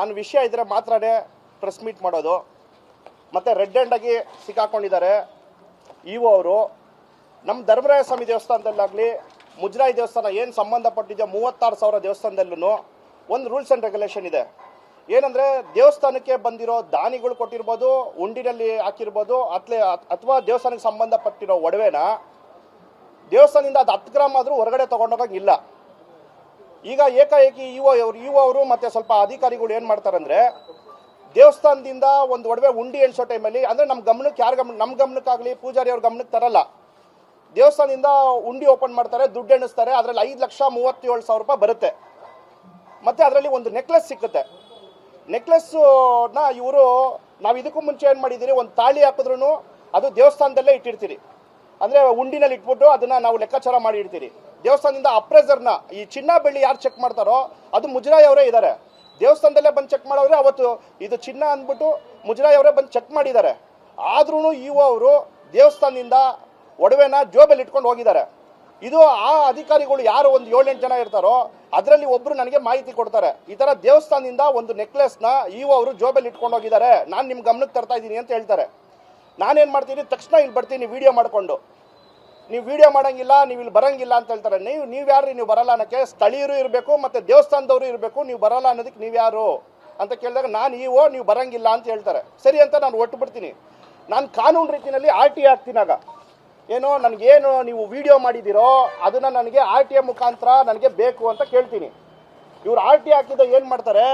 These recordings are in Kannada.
ನಾನು ವಿಷಯ ಇದ್ದರೆ ಮಾತ್ರನೇ ಪ್ರೆಸ್ ಮೀಟ್ ಮಾಡೋದು. ಮತ್ತು ರೆಡ್ ಆಗಿ ಸಿಕ್ಕಾಕೊಂಡಿದ್ದಾರೆ. ಇವು ಅವರು. ನಮ್ಮ ಧರ್ಮರಾಯ ಸ್ವಾಮಿ ದೇವಸ್ಥಾನದಲ್ಲಾಗಲಿ, ಮುಜರಾಯಿ ದೇವಸ್ಥಾನ ಏನು ಸಂಬಂಧಪಟ್ಟಿದೆಯೋ ಮೂವತ್ತಾರು ಸಾವಿರ ದೇವಸ್ಥಾನದಲ್ಲೂ ಒಂದು ರೂಲ್ಸ್ ಆ್ಯಂಡ್ ರೆಗ್ಯುಲೇಷನ್ ಇದೆ. ಏನಂದರೆ ದೇವಸ್ಥಾನಕ್ಕೆ ಬಂದಿರೋ ದಾನಿಗಳು ಕೊಟ್ಟಿರ್ಬೋದು, ಉಂಡಿನಲ್ಲಿ ಹಾಕಿರ್ಬೋದು ಅತ್ಲೆ ಅಥವಾ ದೇವಸ್ಥಾನಕ್ಕೆ ಸಂಬಂಧಪಟ್ಟಿರೋ ಒಡವೆನ ದೇವಸ್ಥಾನದಿಂದ ಅದು ಹತ್ತು ಗ್ರಾಮ್ ಆದರೂ ಹೊರಗಡೆ ತೊಗೊಂಡೋಗಂಗಿಲ್ಲ. ಈಗ ಏಕಾಏಕಿ ಇಒ ಅವರು ಒ ಅವರು ಮತ್ತೆ ಸ್ವಲ್ಪ ಅಧಿಕಾರಿಗಳು ಏನು ಮಾಡ್ತಾರಂದ್ರೆ ದೇವಸ್ಥಾನದಿಂದ ಒಂದು ಒಡವೆ ಉಂಡಿ ಎಣಿಸೋ ಟೈಮಲ್ಲಿ, ಅಂದರೆ ನಮ್ಮ ಗಮನಕ್ಕೆ ಯಾರ ಗಮನ ನಮ್ಮ ಗಮನಕ್ಕಾಗಲಿ ಪೂಜಾರಿ ಅವ್ರ ಗಮನಕ್ಕೆ ತರಲ್ಲ. ದೇವಸ್ಥಾನದಿಂದ ಉಂಡಿ ಓಪನ್ ಮಾಡ್ತಾರೆ, ದುಡ್ಡು ಎಣಿಸ್ತಾರೆ, ಅದರಲ್ಲಿ ಐದು ಲಕ್ಷ ಮೂವತ್ತೇಳು ಸಾವಿರ ರೂಪಾಯಿ ಬರುತ್ತೆ. ಮತ್ತೆ ಅದರಲ್ಲಿ ಒಂದು ನೆಕ್ಲೆಸ್ ಸಿಕ್ಕುತ್ತೆ. ನೆಕ್ಲೆಸ್ನ ಇವರು, ನಾವು ಇದಕ್ಕೂ ಮುಂಚೆ ಏನು ಮಾಡಿದ್ದೀರಿ ಒಂದು ತಾಳಿ ಹಾಕಿದ್ರು ಅದು ದೇವಸ್ಥಾನದಲ್ಲೇ ಇಟ್ಟಿರ್ತೀರಿ. ಅಂದರೆ ಉಂಡಿನಲ್ಲಿ ಇಟ್ಬಿಟ್ಟು ಅದನ್ನ ನಾವು ಲೆಕ್ಕಾಚಾರ ಮಾಡಿ ಇಡ್ತೀರಿ. ದೇವಸ್ಥಾನದಿಂದ ಅಪ್ರೈಸರ್ನ ಈ ಚಿನ್ನ ಬೆಳ್ಳಿ ಯಾರು ಚೆಕ್ ಮಾಡ್ತಾರೋ ಅದು ಮುಜರಾಯಿ ಅವರೇ ಇದ್ದಾರೆ ದೇವಸ್ಥಾನದಲ್ಲೇ ಬಂದು ಚೆಕ್ ಮಾಡೋರೆ ಅವತ್ತು ಇದು ಚಿನ್ನ ಅಂದ್ಬಿಟ್ಟು ಮುಜರಾಯಿ ಅವರೇ ಬಂದು ಚೆಕ್ ಮಾಡಿದ್ದಾರೆ. ಆದ್ರೂ ಇವ ಅವರು ದೇವಸ್ಥಾನದಿಂದ ಒಡವೆನ ಜೋಬಲ್ಲಿ ಇಟ್ಕೊಂಡು ಹೋಗಿದ್ದಾರೆ. ಇದು ಆ ಅಧಿಕಾರಿಗಳು ಯಾರು ಒಂದು ಏಳೆಂಟು ಜನ ಇರ್ತಾರೋ, ಅದರಲ್ಲಿ ಒಬ್ರು ನನಗೆ ಮಾಹಿತಿ ಕೊಡ್ತಾರೆ. ಈ ಥರ ದೇವಸ್ಥಾನದಿಂದ ಒಂದು ನೆಕ್ಲೆಸ್ನ ಇವ ಅವರು ಜೋಬಲ್ಲಿ ಇಟ್ಕೊಂಡು ಹೋಗಿದ್ದಾರೆ. ನಾನು ನಿಮ್ಮ ಗಮನಕ್ಕೆ ತರ್ತಾ ಇದ್ದೀನಿ ಅಂತ ಹೇಳ್ತಾರೆ. ನಾನೇನು ಮಾಡ್ತೀನಿ, ತಕ್ಷಣ ಇಲ್ಲಿ ಬರ್ತೀನಿ ವಿಡಿಯೋ ಮಾಡಿಕೊಂಡು. ನೀವು ವಿಡಿಯೋ ಮಾಡಂಗಿಲ್ಲ, ನೀವು ಇಲ್ಲಿ ಬರಂಗಿಲ್ಲ ಅಂತ ಹೇಳ್ತಾರೆ. ನೀವು ನೀವು ಯಾರು ನೀವು ಬರಲ್ಲ ಅನ್ನೋಕ್ಕೆ ಸ್ಥಳೀಯರು ಇರಬೇಕು ಮತ್ತು ದೇವಸ್ಥಾನದವರು ಇರಬೇಕು. ನೀವು ಬರಲ್ಲ ಅನ್ನೋದಕ್ಕೆ ನೀವು ಯಾರು ಅಂತ ಕೇಳಿದಾಗ ನಾನು ಇವೋ ನೀವು ಬರಂಗಿಲ್ಲ ಅಂತ ಹೇಳ್ತಾರೆ. ಸರಿ ಅಂತ ನಾನು ಒಟ್ಟು ಬಿಡ್ತೀನಿ. ನಾನು ಕಾನೂನು ರೀತಿಯಲ್ಲಿ ಆರ್ ಟಿ ಆಗ್ತೀನಾಗ ಏನೋ, ನನಗೇನು ನೀವು ವಿಡಿಯೋ ಮಾಡಿದ್ದೀರೋ, ಅದನ್ನು ನನಗೆ ಆರ್ ಟಿ ಎ ಮುಖಾಂತರ ನನಗೆ ಬೇಕು ಅಂತ ಕೇಳ್ತೀನಿ. ಇವ್ರು ಆರ್ ಟಿ ಹಾಕಿದ ಏನು ಮಾಡ್ತಾರೆ?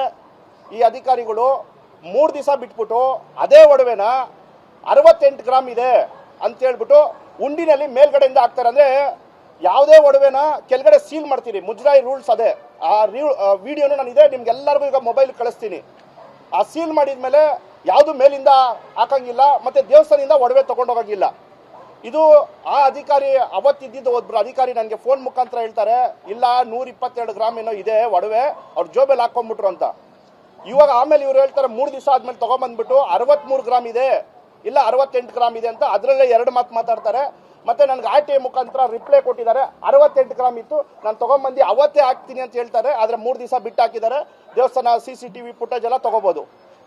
ಈ ಅಧಿಕಾರಿಗಳು ಮೂರು ದಿವಸ ಬಿಟ್ಬಿಟ್ಟು ಅದೇ ಒಡವೆನ ಅರವತ್ತೆಂಟು ಗ್ರಾಮ್ ಇದೆ ಅಂತ ಹೇಳ್ಬಿಟ್ಟು ಉಂಡಿನಲ್ಲಿ ಮೇಲ್ಗಡೆಯಿಂದ ಹಾಕ್ತಾರೆ. ಅಂದರೆ ಯಾವುದೇ ಒಡವೆನ ಕೆಳಗಡೆ ಸೀಲ್ ಮಾಡ್ತೀರಿ. ಮುಜರಾಯಿ ರೂಲ್ಸ್ ಅದೇ. ಆ ವಿಡಿಯೋನು ನಾನು ಇದೆ ನಿಮ್ಗೆಲ್ಲರಿಗೂ ಈಗ ಮೊಬೈಲ್ ಕಳಿಸ್ತೀನಿ. ಆ ಸೀಲ್ ಮಾಡಿದ ಮೇಲೆ ಯಾವುದು ಮೇಲಿಂದ ಹಾಕಂಗಿಲ್ಲ, ಮತ್ತೆ ದೇವಸ್ಥಾನದಿಂದ ಒಡವೆ ತಗೊಂಡೋಗಂಗಿಲ್ಲ ಇದು ಆ ಅಧಿಕಾರಿ ಅವತ್ತಿದ್ದಿದ್ದು ಒಬ್ಬರು ಅಧಿಕಾರಿ ನನಗೆ ಫೋನ್ ಮುಖಾಂತರ ಹೇಳ್ತಾರೆ, ಇಲ್ಲ ನೂರ ಇಪ್ಪತ್ತೆರಡು ಗ್ರಾಮ್ ಏನೋ ಇದೆ ಒಡವೆ, ಅವ್ರು ಜೋಬೆಲ್ ಹಾಕೊಂಡ್ಬಿಟ್ರು ಅಂತ. ಇವಾಗ ಆಮೇಲೆ ಇವ್ರು ಹೇಳ್ತಾರೆ, ಮೂರು ದಿವಸ ಆದ್ಮೇಲೆ ತಗೊಂಬಂದ್ಬಿಟ್ಟು ಅರವತ್ತ್ಮೂರು ಗ್ರಾಮ್ ಇದೆ. ಇಲ್ಲ ಅರವತ್ತೆಂಟು ಗ್ರಾಮ್ ಇದೆ ಅಂತ ಅದರಲ್ಲೇ ಎರಡು ಮಾತು ಮಾತಾಡ್ತಾರೆ. ಮತ್ತೆ ನನಗೆ ಆರ್ ಟಿ ಐ ಮುಖಾಂತರ ರಿಪ್ಲೈ ಕೊಟ್ಟಿದ್ದಾರೆ. ಅರವತ್ತೆಂಟು ಗ್ರಾಮ್ ಇತ್ತು. ನಾನು ತಗೊಂಬಂದು ಅವತ್ತೇ ಹಾಕ್ತೀನಿ ಅಂತ ಹೇಳ್ತಾರೆ. ಆದರೆ ಮೂರು ದಿವಸ ಬಿಟ್ಟು ಹಾಕಿದ್ದಾರೆ. ದೇವಸ್ಥಾನ C C T V footage ಎಲ್ಲ ತಗೋಬೋದು.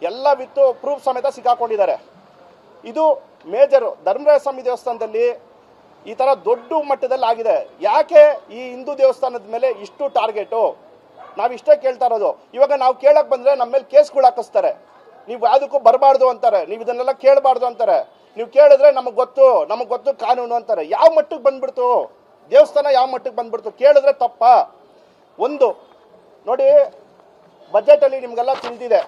ಎಲ್ಲ ವಿತ್ತು ಪ್ರೂಫ್ ಸಮೇತ ಸಿಕ್ಕಾಕೊಂಡಿದ್ದಾರೆ. ಇದು ಮೇಜರು ಧರ್ಮರಾಯ ಸ್ವಾಮಿ ದೇವಸ್ಥಾನದಲ್ಲಿ ಈ ಥರ ದೊಡ್ಡ ಮಟ್ಟದಲ್ಲಿ ಆಗಿದೆ. ಯಾಕೆ ಈ ಹಿಂದೂ ದೇವಸ್ಥಾನದ ಮೇಲೆ ಇಷ್ಟು ಟಾರ್ಗೆಟು ನಾವು ಇಷ್ಟೇ ಕೇಳ್ತಾ ಇರೋದು. ಇವಾಗ ನಾವು ಕೇಳಕ್ಕೆ ಬಂದರೆ ನಮ್ಮ ಮೇಲೆ ಕೇಸ್ಗಳು ಹಾಕಿಸ್ತಾರೆ. ನೀವು ಯಾವುದಕ್ಕೂ ಬರಬಾರ್ದು ಅಂತಾರೆ. ನೀವು ಇದನ್ನೆಲ್ಲ ಕೇಳಬಾರ್ದು ಅಂತಾರೆ. ನೀವು ಕೇಳಿದ್ರೆ ನಮಗೆ ಗೊತ್ತು ನಮಗೆ ಗೊತ್ತು ಕಾನೂನು ಅಂತಾರೆ. ಯಾವ ಮಟ್ಟಕ್ಕೆ ಬಂದ್ಬಿಡ್ತು? ದೇವಸ್ಥಾನ ಯಾವ ಮಟ್ಟಕ್ಕೆ ಬಂದ್ಬಿಡ್ತು? ಕೇಳಿದ್ರೆ ತಪ್ಪ. ಒಂದು, ನೋಡಿ, ಬಜೆಟಲ್ಲಿ ನಿಮಗೆಲ್ಲ ತಿಳಿದಿದೆ.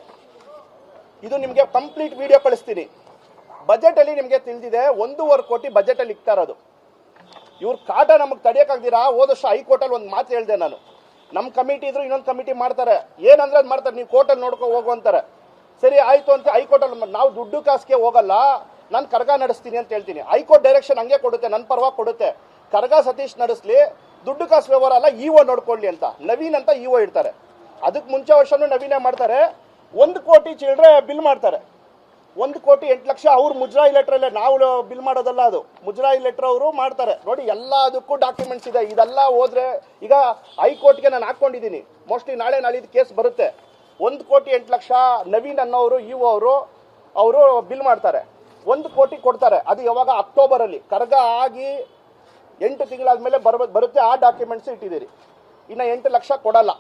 ಇದು ನಿಮಗೆ ಕಂಪ್ಲೀಟ್ ವಿಡಿಯೋ ಕಳಿಸ್ತೀನಿ. ಬಜೆಟಲ್ಲಿ ನಿಮಗೆ ತಿಳಿದಿದೆ, ಒಂದೂವರೆ ಕೋಟಿ ಬಜೆಟಲ್ಲಿ ಇಕ್ತಾ ಇರೋದು. ಇವ್ರ ಕಾಟ ನಮಗೆ ತಡೆಯೋಕ್ಕಾಗ್ದಿರಾ? ಹೋದಷ್ಟು ವರ್ಷ ಹೈಕೋರ್ಟಲ್ಲಿ ಒಂದು ಮಾತು ಹೇಳಿದೆ ನಾನು. ನಮ್ಮ ಕಮಿಟಿ ಇದ್ರು ಇನ್ನೊಂದು ಕಮಿಟಿ ಮಾಡ್ತಾರೆ. ಏನಂದ್ರೆ ಅದು ಮಾಡ್ತಾರೆ. ನೀವು ಕೋರ್ಟಲ್ಲಿ ನೋಡ್ಕೊ ಹೋಗು ಅಂತಾರೆ. ಸರಿ, ಆಯ್ತು ಅಂತ ಹೈಕೋರ್ಟ್ ಅಲ್ಲಿ ನಾವು ದುಡ್ಡು ಕಾಸಿಗೆ ಹೋಗಲ್ಲ, ನಾನು ಕರ್ಗ ನಡೆಸ್ತೀನಿ ಅಂತ ಹೇಳ್ತೀನಿ. ಹೈಕೋರ್ಟ್ ಡೈರೆಕ್ಷನ್ ಹಂಗೆ ಕೊಡುತ್ತೆ ನನ್ನ ಪರವಾಗಿ ಕೊಡುತ್ತೆ. ಕರ್ಗ ಸತೀಶ್ ನಡೆಸ್ಲಿ, ದುಡ್ಡು ಕಾಸು ವ್ಯವಹಾರ ಅಲ್ಲ ಇಒ ನೋಡ್ಕೊಳ್ಳಿ ಅಂತ. ನವೀನ್ ಅಂತ ಇಒ ಇಡ್ತಾರೆ. ಅದಕ್ಕೆ ಮುಂಚೆ ವರ್ಷನೂ ನವೀನೇ ಮಾಡ್ತಾರೆ. ಒಂದು ಕೋಟಿ ಚಿಲ್ಲರೆ ಬಿಲ್ ಮಾಡ್ತಾರೆ. ಒಂದು ಕೋಟಿ ಎಂಟು ಲಕ್ಷ ಅವ್ರು ಮುಜರಾಯಿ ಲೆಟ್ರಲ್ಲೇ ನಾವು ಬಿಲ್ ಮಾಡೋದಲ್ಲ ಅದು. ಮುಜರಾಯಿ ಲೆಟ್ರ್ ಅವರು ಮಾಡ್ತಾರೆ. ನೋಡಿ ಎಲ್ಲ ಅದಕ್ಕೂ ಡಾಕ್ಯುಮೆಂಟ್ಸ್ ಇದೆ. ಇದೆಲ್ಲ ಹೋದ್ರೆ ಈಗ ಹೈಕೋರ್ಟ್ಗೆ ನಾನು ಹಾಕೊಂಡಿದ್ದೀನಿ. ಮೋಸ್ಟ್ಲಿ ನಾಳೆ ನಾಳಿದ್ದು ಕೇಸ್ ಬರುತ್ತೆ. ಒಂದು ಕೋಟಿ ಎಂಟು ಲಕ್ಷ ನವೀನ್ ಅನ್ನೋರು, ಇ ಅವರು ಅವರು ಬಿಲ್ ಮಾಡ್ತಾರೆ. ಒಂದು ಕೋಟಿ ಕೊಡ್ತಾರೆ. ಅದು ಯಾವಾಗ ಅಕ್ಟೋಬರಲ್ಲಿ. ಕರ್ಗ ಆಗಿ ಎಂಟು ತಿಂಗಳಾದ್ಮೇಲೆ ಬರ ಬರುತ್ತೆ ಆ ಡಾಕ್ಯುಮೆಂಟ್ಸ್ ಇಟ್ಟಿದ್ದೀರಿ. ಇನ್ನು ಎಂಟು ಲಕ್ಷ ಕೊಡಲ್ಲ.